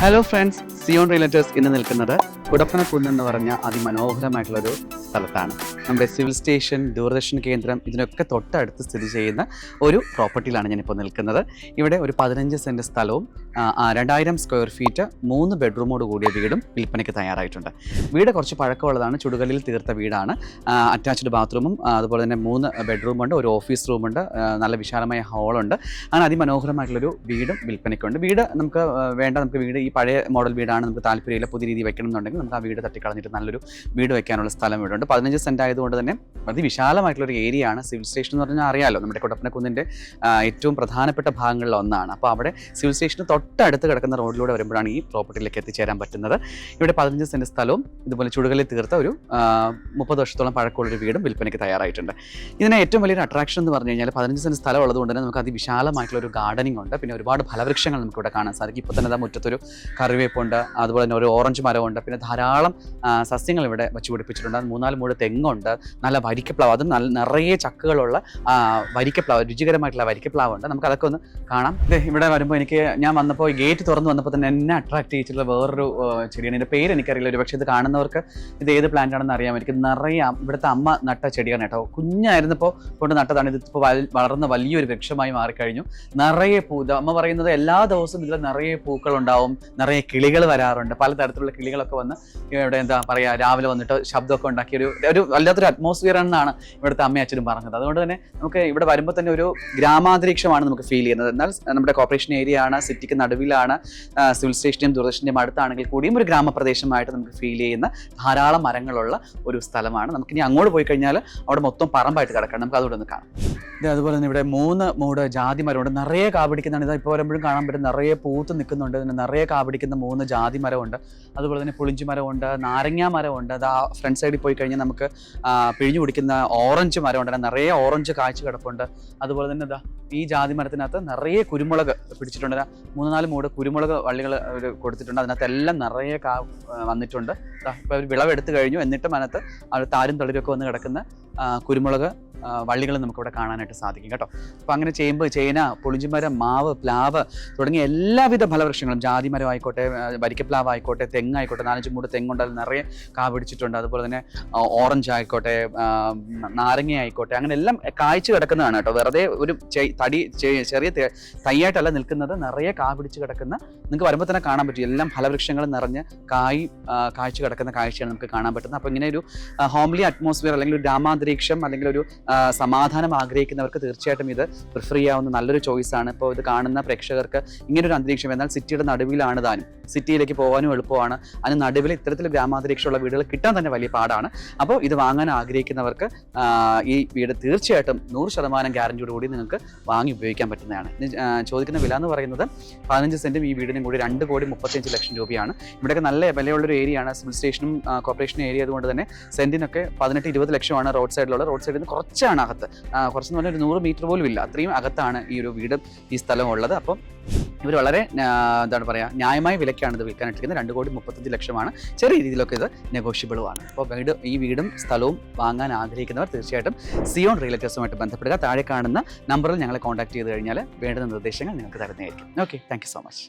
Hello friends Zion റിലേറ്റേഴ്സ് ഇന്ന് നിൽക്കുന്നത് കുടപ്പനക്കുന്ന് എന്ന് പറഞ്ഞ അതിമനോഹരമായിട്ടുള്ളൊരു സ്ഥലത്താണ്. നമ്മുടെ സിവിൽ സ്റ്റേഷൻ ദൂരദർശൻ കേന്ദ്രം ഇതിനൊക്കെ തൊട്ടടുത്ത് സ്ഥിതി ചെയ്യുന്ന ഒരു പ്രോപ്പർട്ടിയിലാണ് ഞാനിപ്പോൾ നിൽക്കുന്നത്. ഇവിടെ ഒരു പതിനഞ്ച് സെന്റ് സ്ഥലവും രണ്ടായിരം സ്ക്വയർ ഫീറ്റ് മൂന്ന് ബെഡ്റൂമോട് കൂടിയ വീടും വിൽപ്പനയ്ക്ക് തയ്യാറായിട്ടുണ്ട്. വീട് കുറച്ച് പഴക്കമുള്ളതാണ് ചുടുകലിൽ തീർത്ത വീടാണ്. അറ്റാച്ച്ഡ് ബാത്റൂമും അതുപോലെ തന്നെ മൂന്ന് ബെഡ്റൂമുണ്ട് ഒരു ഓഫീസ് റൂമുണ്ട് നല്ല വിശാലമായ ഹാളുണ്ട്. അങ്ങനെ അതിമനോഹരമായിട്ടുള്ളൊരു വീടും വിൽപ്പനയ്ക്കുണ്ട്. വീട് നമുക്ക് വേണ്ട നമുക്ക് വീട് ഈ പഴയ മോഡൽ വീടാണ് നമുക്ക് താല്പര്യമില്ല പുതിയ രീതി വെക്കണം എന്നുണ്ടെങ്കിൽ നമുക്ക് ആ വീട് തട്ടിക്കളഞ്ഞിട്ട് നല്ലൊരു വീട് വെക്കാനുള്ള സ്ഥലം ഇവിടെ ഉണ്ട് പതിനഞ്ച് സെന്റ് ആയതുകൊണ്ട് തന്നെ അതിവിശാലമായിട്ടുള്ള ഒരു ഏരിയ ആണ് സിവിൽ സ്റ്റേഷൻ എന്ന് പറഞ്ഞാൽ അറിയാലോ നമ്മുടെ കൊടപ്പനക്കുന്നിന്റെ ഏറ്റവും പ്രധാനപ്പെട്ട ഭാഗങ്ങളിൽ ഒന്നാണ്. അപ്പോൾ അവിടെ സിവിൽ സ്റ്റേഷന് തൊട്ടടുത്ത് കിടക്കുന്ന റോഡിലൂടെ വരുമ്പോഴാണ് ഈ പ്രോപ്പർട്ടിയിലേക്ക് എത്തിച്ചേരാൻ പറ്റുന്നത്. ഇവിടെ പതിനഞ്ച് സെന്റ് സ്ഥലവും ഇതുപോലെ ചുടുകളിൽ തീർത്ത ഒരു മുപ്പത് വർഷത്തോളം പഴക്കമുള്ളൊരു വീടും വിൽപ്പനയ്ക്ക് തയ്യാറായിട്ടുണ്ട്. ഇതിന് ഏറ്റവും വലിയൊരു അട്രാക്ഷൻ എന്ന് പറഞ്ഞു കഴിഞ്ഞാൽ പതിനഞ്ച് സെന്റ് സ്ഥലം ഉള്ളതുകൊണ്ട് തന്നെ നമുക്ക് അതിവിശാലമായിട്ടുള്ള ഒരു ഗാർഡനിങ് ഉണ്ട്. പിന്നെ ഒരുപാട് ഫലവൃക്ഷങ്ങൾ നമുക്കിവിടെ കാണാൻ സാധിക്കും. ഇപ്പോൾ തന്നെ മുറ്റത്തൊരു കറിവേപ്പുണ്ട് അതുപോലെ തന്നെ ഒരു ഓറഞ്ച് മരമുണ്ട്. പിന്നെ ധാരാളം സസ്യങ്ങൾ ഇവിടെ വെച്ച് പിടിപ്പിച്ചിട്ടുണ്ട്. മൂന്നാൽ മൂട് തെങ്ങുണ്ട്. നല്ല വരിക്കപ്ലാവ്. അതും നല്ല നിറയെ ചക്കുകളുള്ള വരിക്കപ്ലാവ് രുചികരമായിട്ടുള്ള വരിക്കപ്ലാവ് ഉണ്ട്. നമുക്ക് അതൊക്കെ ഒന്ന് കാണാം. ദേ ഇവിടെ വരുമ്പോൾ എനിക്ക് ഞാൻ വന്നപ്പോൾ ഗേറ്റ് തുറന്ന് വന്നപ്പോൾ തന്നെ എന്നെ അട്രാക്ട് ചെയ്തിട്ടുള്ള വേറൊരു ചെടിയാണ്. ഇതിന്റെ പേര് എനിക്കറിയില്ല. ഒരു പക്ഷേ ഇത് കാണുന്നവർക്ക് ഇത് ഏത് പ്ലാന്റ് ആണെന്ന് അറിയാൻ എനിക്ക് നിറയെ ഇവിടുത്തെ അമ്മ നട്ട ചെടിയാണ് കേട്ടോ. കുഞ്ഞായിരുന്നപ്പോൾ കൊണ്ട് നട്ടതാണ്. ഇതിപ്പോൾ വളർന്ന വലിയൊരു വൃക്ഷമായി മാറിക്കഴിഞ്ഞു. നിറയെ പൂ അമ്മ പറയുന്നത് എല്ലാ ദിവസവും ഇതിൽ നിറയെ പൂക്കൾ ഉണ്ടാവും. നിറയെ കിളികൾ വരാറുണ്ട്. പലതരത്തിലുള്ള കിളികളൊക്കെ വന്ന് ഇവിടെ എന്താ പറയുക രാവിലെ വന്നിട്ട് ശബ്ദമൊക്കെ ഉണ്ടാക്കി ഒരു ഒരു വല്ലാത്തൊരു അറ്റ്മോസ്ഫിയർ ആണെന്നാണ് ഇവിടുത്തെ അമ്മയും അച്ഛനും പറഞ്ഞത്. അതുകൊണ്ട് തന്നെ നമുക്ക് ഇവിടെ വരുമ്പോൾ തന്നെ ഒരു ഗ്രാമാന്തരീക്ഷമാണ് നമുക്ക് ഫീൽ ചെയ്യുന്നത്. എന്നാൽ നമ്മുടെ കോർപ്പറേഷൻ ഏരിയ ആണ് സിറ്റിക്ക് നടുവിലാണ് സിവിൽ സ്റ്റേഷന്റെയും ദൂരദർശന്റെയും അടുത്താണെങ്കിൽ കൂടിയും ഒരു ഗ്രാമപ്രദേശമായിട്ട് നമുക്ക് ഫീൽ ചെയ്യുന്ന ധാരാളം മരങ്ങളുള്ള ഒരു സ്ഥലമാണ്. നമുക്കിനി അങ്ങോട്ട് പോയി കഴിഞ്ഞാൽ അവിടെ മൊത്തം പറമ്പായിട്ട് കിടക്കണം. നമുക്ക് അതുകൊണ്ട് ഒന്ന് കാണാം. ഇത് അതുപോലെ തന്നെ ഇവിടെ മൂന്ന് മൂട് ജാതി മരമുണ്ട് നിറയെ കാപിടിക്കുന്നതാണ്. ഇതാ ഇപ്പോൾ വരുമ്പോഴും കാണാൻ പറ്റും. നിറയെ പൂത്ത് നിൽക്കുന്നുണ്ട്. പിന്നെ നിറയെ കാപിടിക്കുന്ന മൂന്ന് ജാതി മരമുണ്ട് അതുപോലെ തന്നെ പുളിഞ്ചി മരമുണ്ട് നാരങ്ങ മരമുണ്ട്. അത് ആ ഫ്രണ്ട് സൈഡിൽ പോയി കഴിഞ്ഞാൽ നമുക്ക് പിഴിഞ്ഞു കുടിക്കുന്ന ഓറഞ്ച് മരമുണ്ട്. നിറയെ ഓറഞ്ച് കാഴ്ച കിടപ്പുണ്ട്. അതുപോലെ തന്നെ ഇതാ ഈ ജാതി മരത്തിനകത്ത് നിറയെ കുരുമുളക് പിടിച്ചിട്ടുണ്ട്. മൂന്ന് നാല് മൂട് കുരുമുളക് വള്ളികൾ കൊടുത്തിട്ടുണ്ട്. അതിനകത്ത് എല്ലാം നിറയെ കാ വന്നിട്ടുണ്ട്. ഇപ്പോൾ അവർ വിളവെടുത്ത് കഴിഞ്ഞു. എന്നിട്ടും അതിനകത്ത് അവർ താരും തളിരൊക്കെ വന്ന് കിടക്കുന്ന കുരുമുളക് വള്ളികൾ നമുക്കിവിടെ കാണാനായിട്ട് സാധിക്കും കേട്ടോ. അപ്പോൾ അങ്ങനെ ചേമ്പ് ചേന പുളിഞ്ചിമരം മാവ് പ്ലാവ് തുടങ്ങിയ എല്ലാവിധ ഫലവൃക്ഷങ്ങളും ജാതി മരം ആയിക്കോട്ടെ വരിക്കപ്ലാവ് ആയിക്കോട്ടെ തെങ്ങായിക്കോട്ടെ നാലഞ്ച് മൂട് തെങ്ങുണ്ട് അതിൽ നിറയെ കാ പിടിച്ചിട്ടുണ്ട്. അതുപോലെ തന്നെ ഓറഞ്ച് ആയിക്കോട്ടെ നാരങ്ങ ആയിക്കോട്ടെ അങ്ങനെ എല്ലാം കായ്ച്ചു കിടക്കുന്നതാണ് കേട്ടോ. വെറുതെ ഒരു തടി ചെറിയ തൈയായിട്ടല്ല നിൽക്കുന്നത്. നിറയെ കാ പിടിച്ച് കിടക്കുന്ന നിങ്ങൾക്ക് വരുമ്പോൾ തന്നെ കാണാൻ പറ്റും. എല്ലാം ഫലവൃക്ഷങ്ങൾ നിറഞ്ഞ് കായ് കാഴ്ച കിടക്കുന്ന കാഴ്ചയാണ് നമുക്ക് കാണാൻ പറ്റുന്നത്. അപ്പോൾ ഇങ്ങനെ ഒരു ഹോംലി അറ്റ്മോസ്ഫിയർ അല്ലെങ്കിൽ ഒരു രാമാന്തരീക്ഷം അല്ലെങ്കിൽ ഒരു സമാധാനം ആഗ്രഹിക്കുന്നവർക്ക് തീർച്ചയായിട്ടും ഇത് പ്രിഫർ ചെയ്യാവുന്ന നല്ലൊരു ചോയ്സാണ് ഇപ്പോൾ ഇത് കാണുന്ന പ്രേക്ഷകർക്ക് ഇങ്ങനൊരു അന്തരീക്ഷം എന്നാൽ സിറ്റിയുടെ നടുവിലാണ് താനും. സിറ്റിയിലേക്ക് പോകാനും എളുപ്പമാണ്. അതിന് നടുവിൽ ഇത്തരത്തിൽ ഗ്രാമാന്തരീക്ഷമുള്ള വീടുകൾ കിട്ടാൻ തന്നെ വലിയ പാടാണ്. അപ്പോൾ ഇത് വാങ്ങാൻ ആഗ്രഹിക്കുന്നവർക്ക് ഈ വീട് തീർച്ചയായിട്ടും നൂറ് ശതമാനം ഗ്യാരണ്ടിയോടുകൂടി നിങ്ങൾക്ക് വാങ്ങി ഉപയോഗിക്കാൻ പറ്റുന്നതാണ്. ചോദിക്കുന്ന വില എന്ന് പറയുന്നത് പതിനഞ്ച് സെന്റും ഈ വീടിനും കൂടി രണ്ട് കോടി മുപ്പത്തിയഞ്ച് ലക്ഷം രൂപയാണ്. ഇവിടെയൊക്കെ നല്ല വിലയുള്ളൊരു ഏരിയയാണ് സിവിൽ സ്റ്റേഷനും കോർപ്പറേഷൻ ഏരിയ ആയതുകൊണ്ട് തന്നെ സെന്റിനൊക്കെ പതിനെട്ട് ഇരുപത് ലക്ഷമാണ് റോഡ് സൈഡിലുള്ള. റോഡ് സൈഡിൽ നിന്ന് കുറച്ചാണ് അകത്ത്. കുറച്ചെന്ന് പറഞ്ഞാൽ ഒരു നൂറ് മീറ്റർ പോലും ഇല്ല. അത്രയും അകത്താണ് ഈ ഒരു വീടും ഈ സ്ഥലവും ഉള്ളത്. അപ്പം ഇവർ വളരെ എന്താണ് പറയുക ന്യായമായ വിലക്കാണ് ഇത് വിൽക്കാനിട്ടിരിക്കുന്നത് രണ്ട് കോടി മുപ്പത്തഞ്ച് ലക്ഷമാണ്. ചെറിയ രീതിയിലൊക്കെ ഇത് നെഗോഷ്യബിളുമാണ് അപ്പോൾ വീട് ഈ വീടും സ്ഥലവും വാങ്ങാൻ ആഗ്രഹിക്കുന്നവർ തീർച്ചയായിട്ടും സിയോൺ റിയലേറ്റേഴ്സുമായിട്ട് ബന്ധപ്പെടുക. താഴെ കാണുന്ന നമ്പറിൽ ഞങ്ങളെ കോൺടാക്ട് ചെയ്ത് കഴിഞ്ഞാൽ വേണ്ടുന്ന നിർദ്ദേശങ്ങൾ നിങ്ങൾക്ക് തരുന്നതായിരിക്കും. Okay thank so much